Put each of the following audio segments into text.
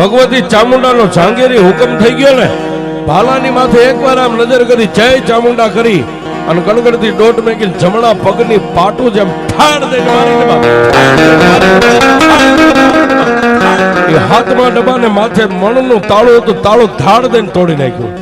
ભગવતી ચામુંડાનો જાંગીરી હુકમ થઈ ગયો ને, ભાલાની માથે એકવાર આમ નજર કરી, જય ચામુંડા કરી, અને કણકણથી દોટ મેકીને જમણા પગની પાટું જેમ ઠાડ દઈને મારી હાથમાં ડબ્બાને માથે મણનું તાળું હતું, તાળું ધાડ દઈને તોડી નાખ્યું.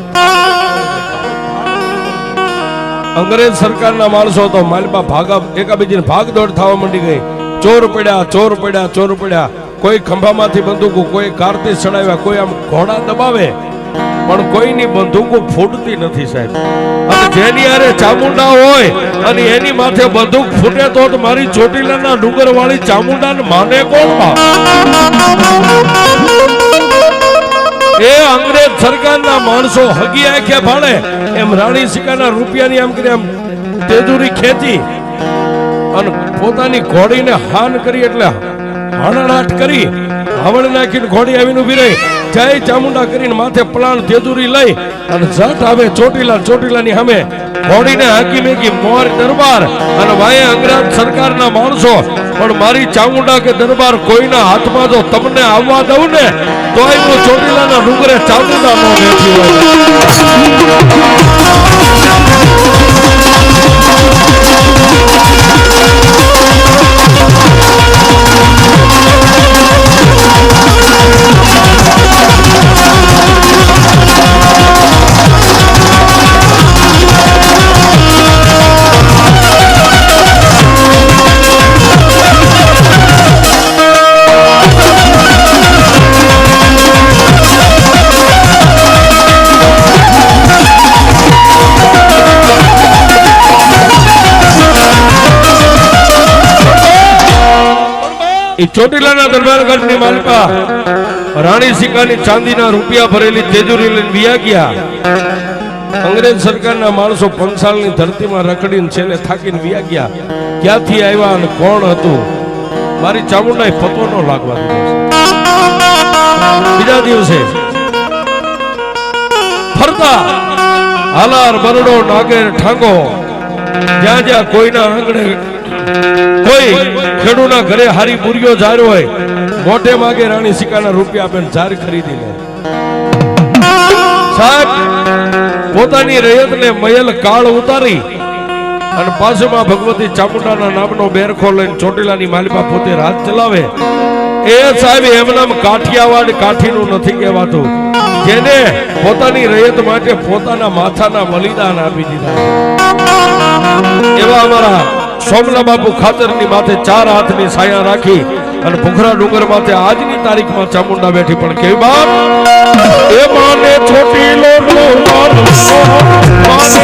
અંગ્રેજ સરકારના માણસો તો માલપા ભાગા, એકાબીજીને ભાગ દોડ થવા માંડી ગઈ. ચોર પડ્યા ચોર પડ્યા ચોર પડ્યા. કોઈ ખંભામાંથી બંદૂકો, કોઈ કારતી ચડાવ્યા, કોઈ આમ ઘોડા દબાવે. પણ કોઈની બંદૂકો ફૂટતી નથી સાહેબ. અને જેની આરે ચામુંડા હોય અને એની માથે બંદૂક ફૂટે તો મારી ચોટીલાના ડુંગર વાળી ચામુંડાને માને કોણ એ અંગ્રેજ સરકારના માણસો હગી આંખે ભાણે એમ રાણી સિકાના રૂપિયાની આમ કરી આમ તેજુરી ખેંચી અને પોતાની ઘોડીને હાન કરી એટલે હણણાટ કરી હવળ નાખીને ઘોડી આવીને ઊભી રહી. જય ચામુંડા કરીને માથે પલાણ તેજુરી લઈ અને જટ આવે ચોટીલા ચોટીલાની સામે. ઘોડીને હાકી મેકી મોર દરબાર અને વાય અંગ્રેજ સરકારના માણસો. પણ મારી ચામુંડા કે દરબાર કોઈના હાથમાં જો તમને આવવા દઉં ને, તોય હું ચોટીલાના ડુંગરે ચામુંડા નો બેઠી હોય. એ ચોટીલાના દરબારગઢની માલપા રાણી સિકાની ચાંદીના રૂપિયા ભરેલી તેજુરી લઈને વિયા ગયા. અંગ્રેજ સરકારના માણસો પંચાલની ધરતીમાં રખડીને છેલ્લે થાકીને વિયા ગયા. ક્યાંથી આવ્યા અને કોણ હતું? મારી ચામુંડાએ પતો ન લાગવા દીધો બીજા દિવસે ફરતા હાલાર, બરડો, નાગેર ઠાંગો જ્યાં જ્યાં કોઈના આંગણે કોઈ ખેડૂના ઘરે હારી બુરીઓ જાર હોય મોટે માગે રાણી સિકાના રૂપિયા આપે જાર ખરીદી લે. સાહેબ, પોતાની રયતને મયલ કાળ ઉતારી અને પાસેમાં ભગવતી ચામુંડાના નામનો બેરખો લઈને ચોટીલાની માલિકા પોતે રાત ચલાવે. એ સાહેબ, એમનામ કાઠિયાવાડ કાઠીનું નથી કહેવાતું. જેને પોતાની રયત માટે પોતાના માથાના બલિદાન આપી દીધા. એવા અમારા સોમલા બાપુ ખાતરની માથે ચાર હાથની છાયા રાખી અને ભૂખરા ડુંગર માથે આજની તારીખમાં ચામુંડા બેઠી પણ કેવી બાપ એ માને છોટી લોટો માનો માને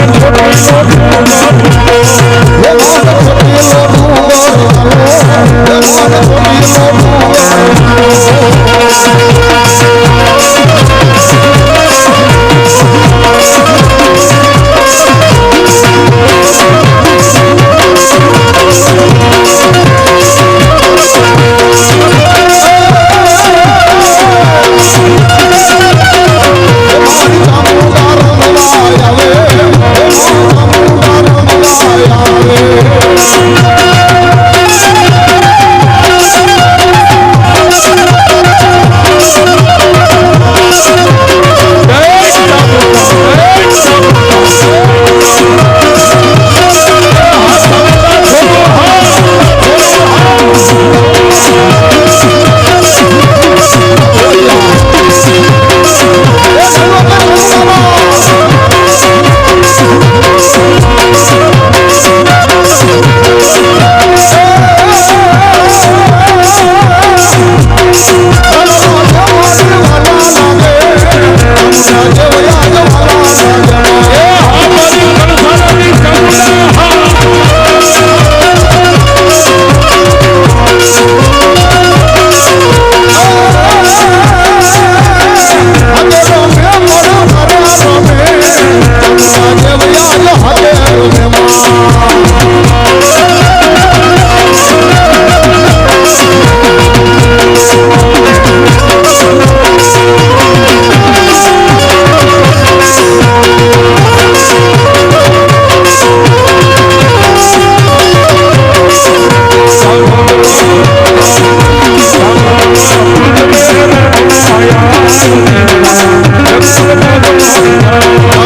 Oh,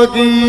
ચામુંડા મહાત કી જય